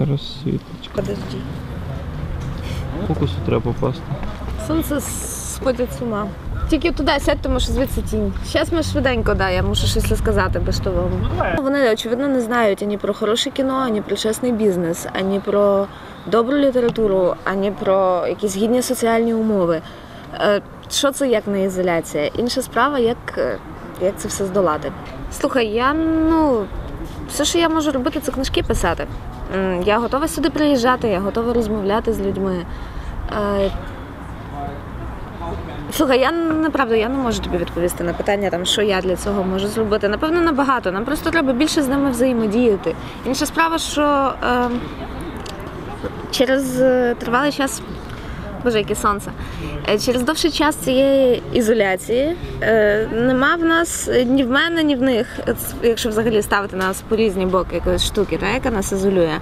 Зараз світочка. Подожди. Фокусу треба попасти. Сонце сходить з ума. Тільки туди сядь, тому що звідси тінь. Зараз ми швиденько, да, я мушу щось розказати бештовому. Вони очевидно не знають ані про хороше кіно, ані про чесний бізнес, ані про добру літературу, ані про якісь гідні соціальні умови. Е, Що це як не ізоляція? Інша справа, як, е, як це все здолати. Слухай, я ну все, що я можу робити, це книжки писати. Я готова сюди приїжджати, я готова розмовляти з людьми. Е, Слухай, я направду я не можу тобі відповісти на питання, там, що я для цього можу зробити. Напевно, набагато. Нам просто треба більше з ними взаємодіяти. Інша справа, що е, через тривалий час. Боже, яке сонце. Е, Через довший час цієї ізоляції е, нема в нас е, ні в мене, ні в них, якщо взагалі ставити нас по різні боки якоїсь штуки, та, яка нас ізолює.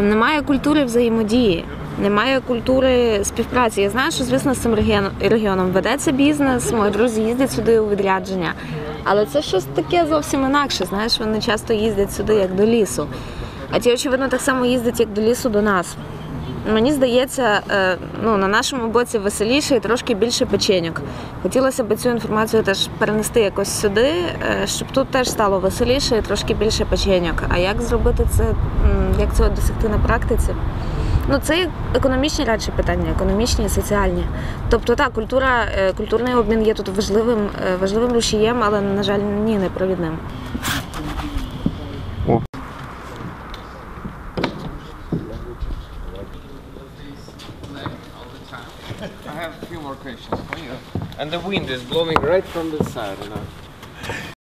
Немає культури взаємодії, немає культури співпраці. Я знаю, що звісно з цим регіоном ведеться бізнес, мої друзі їздять сюди у відрядження. Але це щось таке зовсім інакше. Знаєш, вони часто їздять сюди як до лісу. А ті, очевидно, так само їздять, як до лісу до нас. Мені здається, е, ну на нашому боці веселіше і трошки більше печеньок. Хотілося б цю інформацію теж перенести якось сюди, е, щоб тут теж стало веселіше і трошки більше печеньок. А як зробити це, як цього досягти на практиці? Ну, це економічні радше питання, економічні і соціальні. Тобто, так, культура, е, культурний обмін є тут важливим, важливим рушієм, але, на жаль, ні, не провідним. have a few more questions for you. And the wind is blowing right from the side, you know.